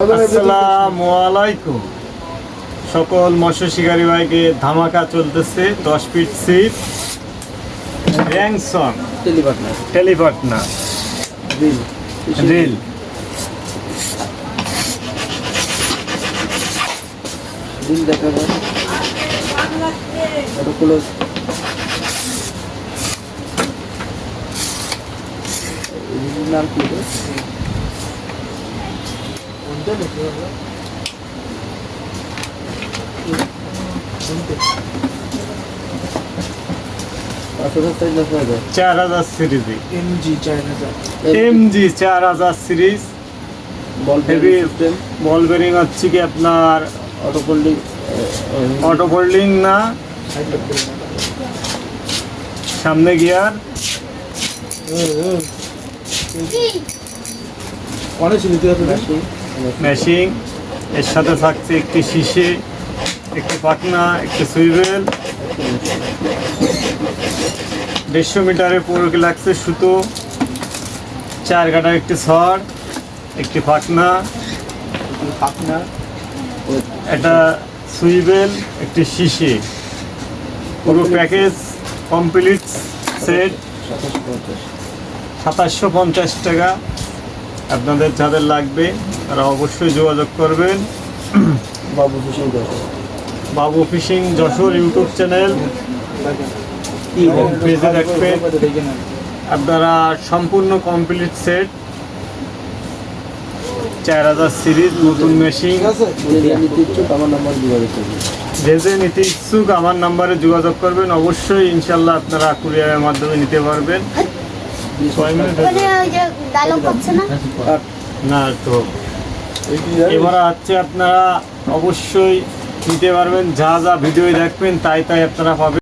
আসসালামু আলাইকুম। সকল মৎস্য শিকারী ভাইকে ধামাকা চলতেছে দশ ফিট সিট র্যাংসন টেলিপাটনা রিল রিল রিল দেখা যায় ক্লোজ নাম কি রে? পাঁচশো সাইজ না ছয় হাজার চার হাজার সিরিজে এমজি চার হাজার। এমজি চার হাজার series ball heavy ball bearing হচ্ছে কি আপনার অটো ফোল্ডিং অটো ফোল্ডিং না? সামনে গিয়ার। অনেক ছিল তুই ম্যাশিং এর সাথে থাকছে একটি শিশে একটি পাখনা একটি সুইবেল। দেড়শো মিটারে পুরোকে লাগছে সুতো চার কাটার একটি ছড় একটি পাখনা আপনার একটা সুইবেল একটি শিশে পুরো প্যাকেজ কমপ্লিট সেট। সাতাশশো পঞ্চাশ টাকা। আপনাদের যাদের লাগবে তারা অবশ্যই যোগাযোগ করবেন। বাবু ফিশিং বাবু ফিশিং যশোর ইউটিউব চ্যানেল। পেজে রাখবেন আপনারা সম্পূর্ণ কমপ্লিট সেট। চার হাজার সিরিজ নতুন মেশিন। যদি নিতে ইচ্ছুক আমার নাম্বার যোগাযোগ করবেন। যে যে নিতে ইচ্ছুক আমার নাম্বারে যোগাযোগ করবেন। অবশ্যই ইনশাল্লাহ আপনারা কুরিয়ারের মাধ্যমে নিতে পারবেন। ছয় মিনিট না? তো এবার হচ্ছে আপনারা অবশ্যই নিতে পারবেন, যা যা ভিডিও দেখবেন, তাই তাই আপনারা পাবেন।